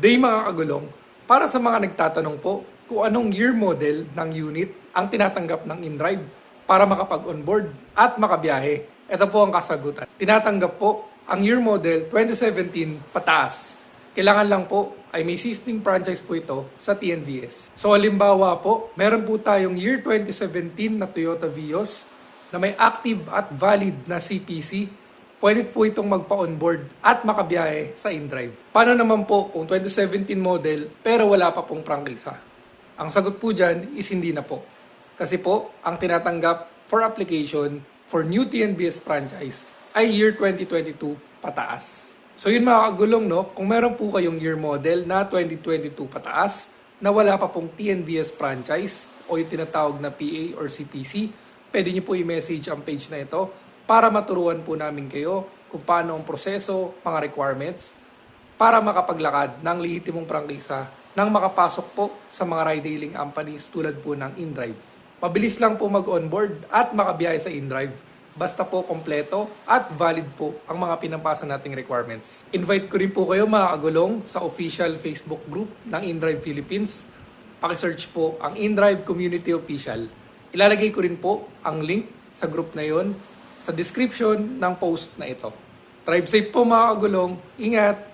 Good day mga kagulong. Para sa mga nagtatanong po kung anong year model ng unit ang tinatanggap ng InDrive para makapag-onboard at makabiyahe. Ito po ang kasagutan. Tinatanggap po ang year model 2017 pataas. Kailangan lang po ay may existing franchise po ito sa TNVS. So halimbawa po, meron po tayong year 2017 na Toyota Vios na may active at valid na CPC pwede po itong magpa-onboard at makabiyahe sa InDrive. Paano naman po kung 2017 model pero wala pa pong prangkisa? Ang sagot po dyan is hindi na po. Kasi po, ang tinatanggap for application for new TNBS franchise ay year 2022 pataas. So yun mga kagulong, no? Kung meron po kayong year model na 2022 pataas na wala pa pong TNBS franchise o yung tinatawag na PA or CPC, pwede nyo po i-message ang page na ito para maturuan po namin kayo kung paano ang proseso, mga requirements, para makapaglakad ng lehitimong prangkisa nang makapasok po sa mga ride-hailing companies tulad po ng InDrive. Mabilis lang po mag-onboard at makabiyahe sa InDrive basta po kompleto at valid po ang mga pinapasa nating requirements. Invite ko rin po kayo mga kagulong sa official Facebook group ng InDrive Philippines. Pakisearch po ang InDrive Community Official. Ilalagay ko rin po ang link sa group na yon sa description ng post na ito. Drive safe po mga kagulong. Ingat!